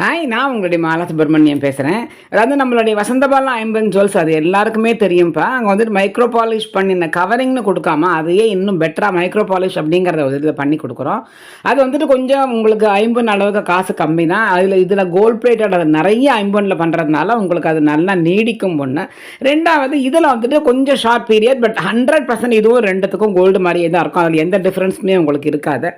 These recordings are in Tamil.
ஹாய் நான் உங்களுடைய மாலா சுப்பிரமணியம் பேசுகிறேன் அதாவது நம்மளுடைய வசந்தபாலம் ஐம்பன் ஜுவல்ஸ் அது எல்லாருக்குமே தெரியும்ப்பா அங்கே வந்துட்டு மைக்ரோ பாலிஷ் பண்ணின கவரிங்னு கொடுக்காம அதையே இன்னும் பெட்டராக மைக்ரோ பாலிஷ் அப்படிங்கிறத ஒரு இதில் பண்ணி கொடுக்குறோம். அது வந்துட்டு கொஞ்சம் உங்களுக்கு ஐம்பன் அளவுக்கு காசு கம்மி தான். அதில் இதில் கோல்ட் பிளேட்டட் அது நிறைய ஐம்பனில் பண்ணுறதுனால உங்களுக்கு அது நல்லா நீடிக்கும் ஒன்று ரெண்டாவது இதில் வந்துட்டு கொஞ்சம் short period but hundred percent இதுவும் ரெண்டுத்துக்கும் கோல்டு மாதிரியே தான் இருக்கும். அதில் எந்த டிஃப்ரென்ஸுமே உங்களுக்கு இருக்காது.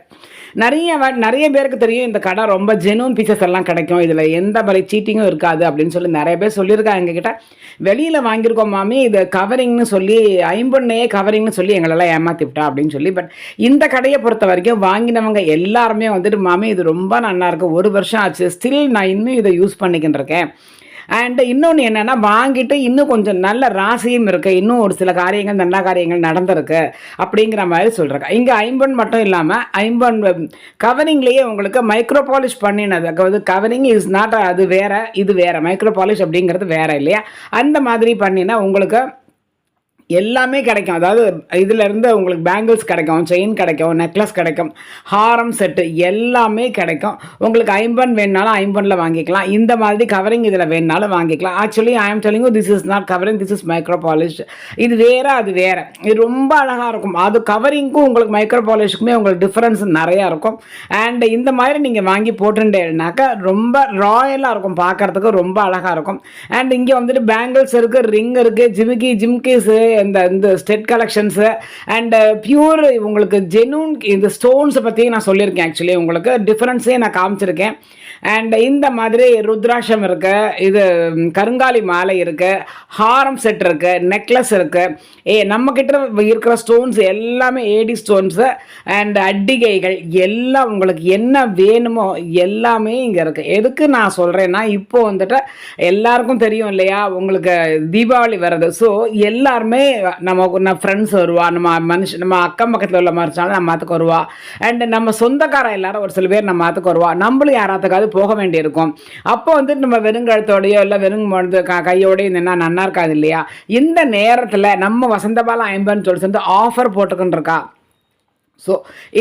நிறைய நிறைய பேருக்கு தெரியும் இந்த கடை ரொம்ப ஜெனூன் பீசஸ் எல்லாம் கிடைக்கும். இதில் எந்த மாதிரி சீட்டிங்கும் இருக்காது அப்படின்னு சொல்லி நிறைய பேர் சொல்லியிருக்காங்க எங்ககிட்ட. வெளியில் வாங்கியிருக்கோம் மாமி இது கவரிங்னு சொல்லி ஐம்பொன்னையே கவரிங்னு சொல்லி எங்களெல்லாம் ஏமாத்தி விட்டா அப்படின்னு சொல்லி. பட் இந்த கடையை பொறுத்த வரைக்கும் வாங்கினவங்க எல்லாருமே வந்துட்டு மாமி இது ரொம்ப நல்லா ஒரு வருஷம் ஆச்சு. ஸ்டில் நான் இன்னும் இதை யூஸ் பண்ணிக்கிட்டு இருக்கேன். அண்ட் இன்னொன்று என்னென்னா வாங்கிட்டு இன்னும் கொஞ்சம் நல்ல ராசியும் இருக்குது இன்னும் ஒரு சில காரியங்கள் நல்ல காரியங்கள் நடந்திருக்கு அப்படிங்கிற மாதிரி சொல்கிறாங்க இங்கே ஐம்பன் மட்டும் இல்லாமல் ஐம்பன் கவரிங்லேயே உங்களுக்கு மைக்ரோ பாலிஷ் பண்ணினது. அதாவது கவரிங் இஸ் நாட் அது வேறு இது வேறு. மைக்ரோ பாலிஷ் அப்படிங்கிறது வேறு இல்லையா? அந்த மாதிரி பண்ணினா உங்களுக்கு எல்லாமே கிடைக்கும். அதாவது இதிலேருந்து உங்களுக்கு பேங்கிள்ஸ் கிடைக்கும் செயின் கிடைக்கும் நெக்லஸ் கிடைக்கும் ஹாரம் செட்டு எல்லாமே கிடைக்கும். உங்களுக்கு ஐம்பன் வேணுனாலும் ஐம்பனில் வாங்கிக்கலாம். இந்த மாதிரி கவரிங் இதில் வேணுனாலும் வாங்கிக்கலாம். Actually I am telling this is not covering this is micro polish இது வேறு அது வேறு. இது ரொம்ப அழகாக இருக்கும். அது கவரிங்க்கும் உங்களுக்கு மைக்ரோ பாலிஷுக்குமே உங்களுக்கு டிஃப்ரென்ஸ் நிறையா இருக்கும். அண்ட் இந்த மாதிரி நீங்கள் வாங்கி போட்டுட்டேனாக்கா ரொம்ப ராயலாக இருக்கும். பார்க்கறதுக்கு ரொம்ப அழகாக இருக்கும். அண்ட் இங்கே வந்துட்டு பேங்கிள்ஸ் இருக்குது ரிங் இருக்குது ஜிமிக்கி ஜிம்கிஸு இந்த இந்த ஸ்டெட் கலெக்ஷன்ஸு அண்டு பியூர் உங்களுக்கு ஜெனூன் இந்த ஸ்டோன்ஸை பற்றி நான் சொல்லியிருக்கேன் ஆக்சுவலி உங்களுக்கு டிஃப்ரென்ஸே நான் காமிச்சிருக்கேன். அண்ட் இந்த மாதிரி ருத்ராட்சம் இருக்குது இது கருங்காலி மாலை இருக்குது ஹாரம் செட் இருக்குது நெக்லஸ் இருக்குது ஏ நம்மக்கிட்ட இருக்கிற ஸ்டோன்ஸ் எல்லாமே ஏடி ஸ்டோன்ஸு அண்ட் அட்டிகைகள் எல்லாம் உங்களுக்கு என்ன வேணுமோ எல்லாமே இங்கே இருக்குது எதுக்கு நான் சொல்கிறேன்னா இப்போ வந்துட்டு எல்லாருக்கும் தெரியும் இல்லையா உங்களுக்கு தீபாவளி வருது ஸோ எல்லாருமே நம்ம நம்ம ஃப்ரெண்ட்ஸ் வருவா நம்ம மனுஷன் நம்ம அக்கம் பக்கத்தில் உள்ள மனுஷனாலும் நம்ம மாத்துக்கு வருவா. அண்ட் நம்ம சொந்தக்காரன் எல்லாரும் ஒரு சில பேர் நம்ம மாற்றுக்கு வருவா. நம்மளும் யாராத்துக்காவது போக வேண்டியிருக்கும். அப்போ வந்து நம்ம வெறுங்கழுத்தோடையோ இல்லை வெறும் பொழுது க கையோடய இருந்தேன்னா நல்லா இருக்காது இல்லையா? இந்த நேரத்தில் நம்ம வசந்தபாலம் ஐம்பன்னு சொல்லி சொல்லிட்டு ஆஃபர் போட்டுக்கின்னு இருக்கா ஸோ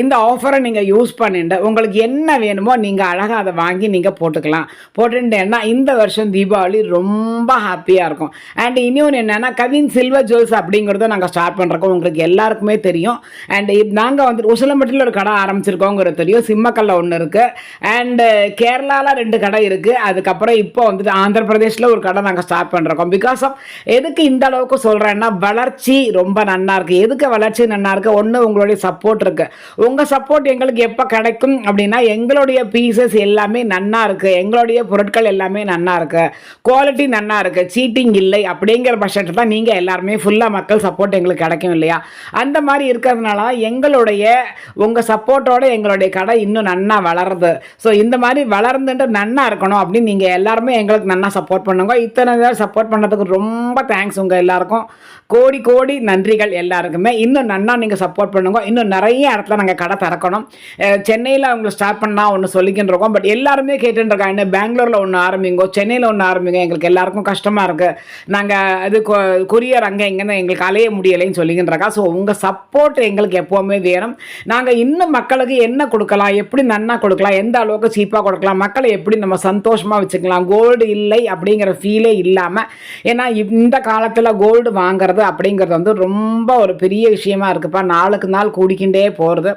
இந்த ஆஃபரை நீங்கள் யூஸ் பண்ணிட்டு உங்களுக்கு என்ன வேணுமோ நீங்கள் அழகாக அதை வாங்கி நீங்கள் போட்டுக்கலாம். போட்டுட்டேன்னா இந்த வருஷம் தீபாவளி ரொம்ப ஹாப்பியாக இருக்கும். அண்ட் இன்னொன்று என்னென்னா கவின் சில்வர் ஜுவல்ஸ் அப்படிங்கிறத நாங்கள் ஸ்டார்ட் பண்ணுறோம் உங்களுக்கு எல்லாருக்குமே தெரியும். அண்ட் நாங்கள் வந்துட்டு உசிலம்பட்டியில் ஒரு கடை ஆரம்பிச்சிருக்கோங்கிறது தெரியும். சிம்மக்கல்ல ஒன்று இருக்குது அண்டு கேரளாவில் ரெண்டு கடை இருக்குது அதுக்கப்புறம் இப்போ வந்துட்டு ஆந்திர பிரதேஷில் ஒரு கடை நாங்கள் ஸ்டார்ட் பண்ணுறோம் பிகாஸ் ஆஃப் எதுக்கு இந்த அளவுக்கு சொல்கிறேன்னா வளர்ச்சி ரொம்ப நன்னா இருக்குது எதுக்கு வளர்ச்சி நன்னா இருக்குது ஒன்று உங்களுடைய சப்போர்ட் இருக்கு. உங்கள் சப்போர்ட் எங்களுக்கு எப்போ கிடைக்கும் அப்படின்னா எங்களுடைய பீசஸ் எல்லாமே நன்னா இருக்கு. எங்களுடைய பொருட்கள் எல்லாமே நன்னா இருக்கு. குவாலிட்டி நன்னா இருக்கு. சீட்டிங் இல்லை அப்படிங்கிற பட்சத்தில் தான் நீங்கள் எல்லாருமே ஃபுல்லாக மக்கள் சப்போர்ட் எங்களுக்கு கிடைக்கும் இல்லையா? அந்த மாதிரி இருக்கிறதுனால தான் எங்களுடைய உங்கள் சப்போர்ட்டோட எங்களுடைய கடை இன்னும் நன்னா வளருது. ஸோ இந்த மாதிரி வளர்ந்துட்டு நன்னா இருக்கணும் அப்படின்னு நீங்கள் எல்லாருமே எங்களுக்கு நன்னா சப்போர்ட் பண்ணுங்க. இத்தனை நேரம் சப்போர்ட் பண்ணுறதுக்கு ரொம்ப தேங்க்ஸ் உங்கள் எல்லாருக்கும். கோடி கோடி நன்றிகள் எல்லாருக்குமே. இன்னும் நன்னா நீங்கள் சப்போர்ட் பண்ணுங்க. இன்னும் நிறைய இடத்துல நாங்கள் கடை திறக்கணும். சென்னையில் அவங்க ஸ்டார்ட் பண்ணால் ஒன்று சொல்லிக்கின்றிருக்கோம் பட் எல்லாருமே கேட்டுட்டு என்ன பெங்களூரில் ஒன்று ஆரம்பிங்கோ சென்னையில் ஒன்று ஆரம்பிங்க எங்களுக்கு எல்லாருக்கும் கஷ்டமாக இருக்குது நாங்கள் அது கொரியர் அங்கே எங்கேன்னு எங்களுக்கு அலைய முடியலைன்னு சொல்லிக்கின்றக்கா இருக்கா. ஸோ உங்கள் சப்போர்ட் எங்களுக்கு எப்போவுமே வேணும். நாங்கள் இன்னும் மக்களுக்கு என்ன கொடுக்கலாம் எப்படி நன்னா கொடுக்கலாம் எந்த அளவுக்கு சீப்பாக கொடுக்கலாம் மக்களை எப்படி நம்ம சந்தோஷமாக வச்சுக்கலாம் கோல்டு இல்லை அப்படிங்கிற ஃபீலே இல்லாமல் ஏன்னா இந்த காலத்தில் கோல்டு வாங்குறது அப்படிங்கிறது வந்து ரொம்ப ஒரு பெரிய விஷயமா இருக்குப்பா. நாளுக்கு நாள் கூடிக்கிண்டே போகிறது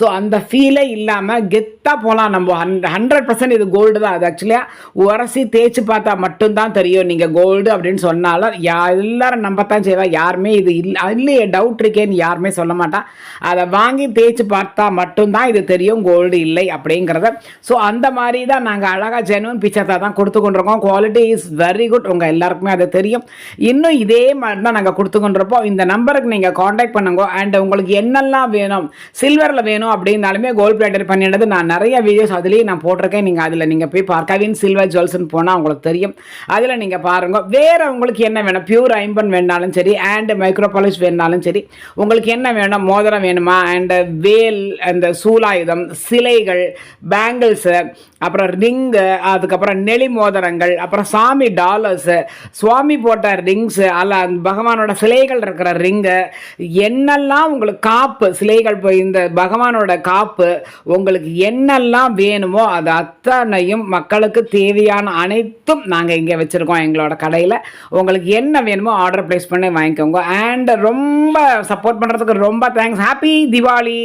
ஸோ அந்த ஃபீலே இல்லாமல் கெத்தாக போகலாம் நம்ம. ஹண்ட் ஹண்ட்ரட் பர்சன்ட் இது கோல்டு தான். அது ஆக்சுவலியாக உரசி தேய்ச்சி பார்த்தா மட்டும்தான் தெரியும். நீங்கள் கோல்டு அப்படின்னு சொன்னாலும் யா எல்லாரும் நம்பத்தான் செய்வா. யாருமே இது இல்லை இல்லையே டவுட் இருக்கேன்னு யாருமே சொல்ல மாட்டான் அதை வாங்கி தேய்ச்சி பார்த்தா மட்டும்தான் இது தெரியும் கோல்டு இல்லை அப்படிங்கிறத. ஸோ அந்த மாதிரி தான் நாங்கள் அழகாக ஜென்வன் பிக்சர்ஸாக தான் கொடுத்து கொண்டிருக்கோம். குவாலிட்டி இஸ் வெரி குட் உங்கள் எல்லாருக்குமே அது தெரியும். இன்னும் இதே மாதிரி தான் நாங்கள் கொடுத்து கொண்டிருப்போம். இந்த நம்பருக்கு நீங்கள் காண்டாக்ட் பண்ணுங்க. அண்ட் உங்களுக்கு என்னெல்லாம் வேணும்? சில்வரில் வேணும் அப்படின்னாலுமே கோல்ட் பிளேட்டர் பண்ணினது நான் நிறைய வீடியோஸ் அதுலேயும் நான் போட்டிருக்கேன். நீங்கள் அதில் நீங்கள் போய் பார்க்க கவின் சில்வர் ஜுவல்ஸ்னு போனால் உங்களுக்கு தெரியும். அதில் நீங்கள் பாருங்கள் வேறு உங்களுக்கு என்ன வேணும்? பியூர் ஐம்பன் வேணாலும் சரி அண்டு மைக்ரோபாலிஷ் வேணாலும் சரி உங்களுக்கு என்ன வேணும்? மோதிரம் வேணுமா? அண்டு வேல் அந்த சூலாயுதம் சிலைகள் பேங்கிள்ஸு அப்புறம் ரிங்கு அதுக்கப்புறம் நெளி மோதிரங்கள் அப்புறம் சாமி டாலர்ஸு சுவாமி போட்ட ரிங்ஸு அல்ல அந்த பகவானோட சிலைகள் இருக்கிற ரிங்கு என்னெல்லாம் உங்களுக்கு காப்பு சிலைகள் போய் இந்த பக பகவானோட காப்பு உங்களுக்கு என்னெல்லாம் வேணுமோ அது அத்தனையும் மக்களுக்கு தேவையான அனைத்தும் நாங்கள் இங்கே வச்சுருக்கோம் எங்களோட கடையில். உங்களுக்கு என்ன வேணுமோ ஆர்டர் ப்ளேஸ் பண்ணி வாங்கிக்கோங்க. அண்ட் ரொம்ப சப்போர்ட் பண்ணுறதுக்கு ரொம்ப தேங்க்ஸ் ஹாப்பி திவாலி